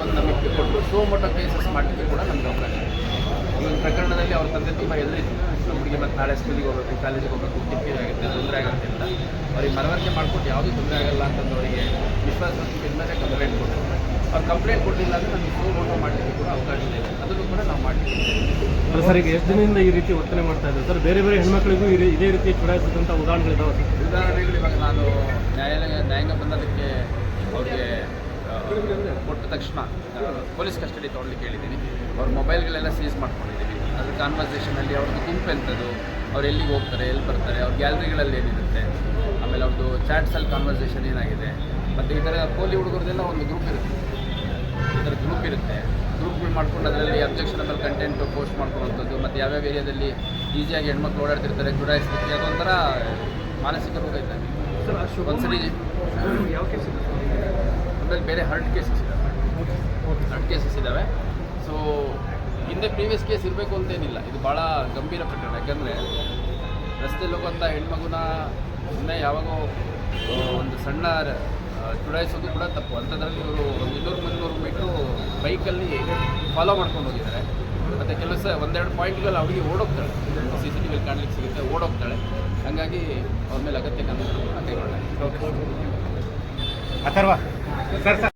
ಒಂದು ನಂಬಿಕೆ ಕೊಟ್ಟು ಸೋಮೋಟೋ ಕೇಸಸ್ ಮಾಡಲಿಕ್ಕೆ ಕೂಡ ನಮಗೆ ಅವಕಾಶ ಇದೆ. ಈ ಪ್ರಕರಣದಲ್ಲಿ ಅವ್ರ ತಂದೆ ತುಂಬ ನಮ್ಮ ಹುಡುಗಿ ಮತ್ತು ನಾಳೆ ಸ್ಕೂಲಿಗೆ ಹೋಗಬೇಕು ಕಾಲೇಜಿಗೆ ಹೋಗಬೇಕು ಟಿಕೆಟ್ ಆಗುತ್ತೆ ತೊಂದರೆ ಆಗುತ್ತೆ ಅಂತ. ಅವ್ರಿಗೆ ಮನವರಿಕೆ ಮಾಡ್ಕೊಂಡು ಯಾವುದೂ ತೊಂದರೆ ಆಗಲ್ಲ ಅಂತಂದು ಅವರಿಗೆ ವಿಶ್ವಾಸ ಮೇಲೆ ಕಂಪ್ಲೇಂಟ್ ಕೊಟ್ಟರು ಅವ್ರು ಕಂಪ್ಲೇಂಟ್ ಕೊಟ್ಟಿಲ್ಲ ಅಂದರೆ ನಮಗೆ ಸೋಮೋಟೋ ಮಾಡಲಿಕ್ಕೆ ಕೂಡ ಅವಕಾಶ ಇದೆ. ಅದನ್ನು ಕೂಡ ನಾವು ಮಾಡಲಿಕ್ಕೆ ಸರ್ ಈಗ ಎಷ್ಟು ದಿನದಿಂದ ಈ ರೀತಿ ಒತ್ತನೆ ಮಾಡ್ತಾ ಇದ್ದಾರೆ? ಸರ್ ಬೇರೆ ಬೇರೆ ಹೆಣ್ಮಕ್ಳಿಗೂ ಇದೇ ರೀತಿ ಚುಡಾಯಿಸಿದಂಥ ಉದಾಹರಣೆಗಳಿದ್ದಾವೆ ಉದಾಹರಣೆಗಳು ಇವಾಗ ನಾನು ಕೊಟ್ಟ ತಕ್ಷಣ ಪೊಲೀಸ್ ಕಸ್ಟಡಿ ತೊಗೊಳ್ಲಿಕ್ಕೆ ಹೇಳಿದ್ದೀನಿ. ಅವ್ರ ಮೊಬೈಲ್ಗಳೆಲ್ಲ ಸೀಸ್ ಮಾಡ್ಕೊಂಡಿದ್ದೀವಿ. ಅದ್ರ ಕಾನ್ವರ್ಸೇಷನಲ್ಲಿ ಅವ್ರದ್ದು ಗುಂಪು ಎಂಥದ್ದು ಅವ್ರು ಎಲ್ಲಿಗೆ ಹೋಗ್ತಾರೆ ಎಲ್ಲಿ ಬರ್ತಾರೆ ಅವ್ರ ಗ್ಯಾಲರಿಗಳಲ್ಲಿ ಏನಿರುತ್ತೆ ಆಮೇಲೆ ಅವ್ರದ್ದು ಚಾಟ್ಸಲ್ಲಿ ಕಾನ್ವರ್ಸೇಷನ್ ಏನಾಗಿದೆ ಮತ್ತು ಈ ಥರ ಪೋಲಿ ಹುಡುಗರದೆಲ್ಲ ಒಂದು ಗ್ರೂಪ್ ಇರುತ್ತೆ. ಈ ಥರ ಗ್ರೂಪ್ ಇರುತ್ತೆ. ಗ್ರೂಪ್ಗಳು ಮಾಡ್ಕೊಂಡು ಅದರಲ್ಲಿ ಅಬ್ಜೆಕ್ಷನಬಲ್ ಕಂಟೆಂಟು ಪೋಸ್ಟ್ ಮಾಡ್ಕೊಳ್ಳೋಂಥದ್ದು ಮತ್ತು ಯಾವ್ಯಾವ ಏರಿಯಾದಲ್ಲಿ ಈಸಿಯಾಗಿ ಹೆಣ್ಮಕ್ಳು ಓಡಾಡ್ತಿರ್ತಾರೆ ಗುಡಾಯಿಸ್ತಿರ್ತೀವಿ ಅದೊಂಥರ ಮಾನಸಿಕ ರೋಗ ಇದ್ದಂಗೆ. ಯಾವ ಬೇರೆ ಹರ್ಟ್ ಕೇಸಸ್ ಇದ್ದಾವೆ ಹರ್ಟ್ ಕೇಸಸ್ ಇದ್ದಾವೆ ಸೊ ಹಿಂದೆ ಪ್ರೀವಿಯಸ್ ಕೇಸ್ ಇರಬೇಕು ಅಂತೇನಿಲ್ಲ. ಇದು ಭಾಳ ಗಂಭೀರ ಪ್ರಕರಣ. ಯಾಕಂದರೆ ರಸ್ತೆಯಲ್ಲಿ ಹೋಗುವಂಥ ಹೆಣ್ಮಗುನ ಸುಮ್ಮನೆ ಯಾವಾಗೋ ಒಂದು ಸಣ್ಣ ಚುಡಾಯಿಸೋದು ಕೂಡ ತಪ್ಪು. ಅಂಥದ್ರಲ್ಲಿ ಇವರು ಒಂದು ಇನ್ನೂರು ಮುನ್ನೂರು ಮೀಟ್ರು ಬೈಕಲ್ಲಿ ಫಾಲೋ ಮಾಡ್ಕೊಂಡು ಹೋಗಿದ್ದಾರೆ. ಮತ್ತು ಕೆಲವು ಒಂದೆರಡು ಪಾಯಿಂಟ್ಗಳು ಅವಳಿಗೆ ಓಡೋಗ್ತಾಳೆ. ಸಿ ಸಿ ಟಿ ವಿಲಿ ಕಾಣ್ಲಿಕ್ಕೆ ಸಿಗುತ್ತೆ, ಓಡೋಗ್ತಾಳೆ. ಹಾಗಾಗಿ ಅವ್ರ ಮೇಲೆ ಅಗತ್ಯ ಕಾನೂನು ಕೈಗೊಳ್ಳಲಾಗಿದೆ. ಅಥರ್ವ. ಸರ್.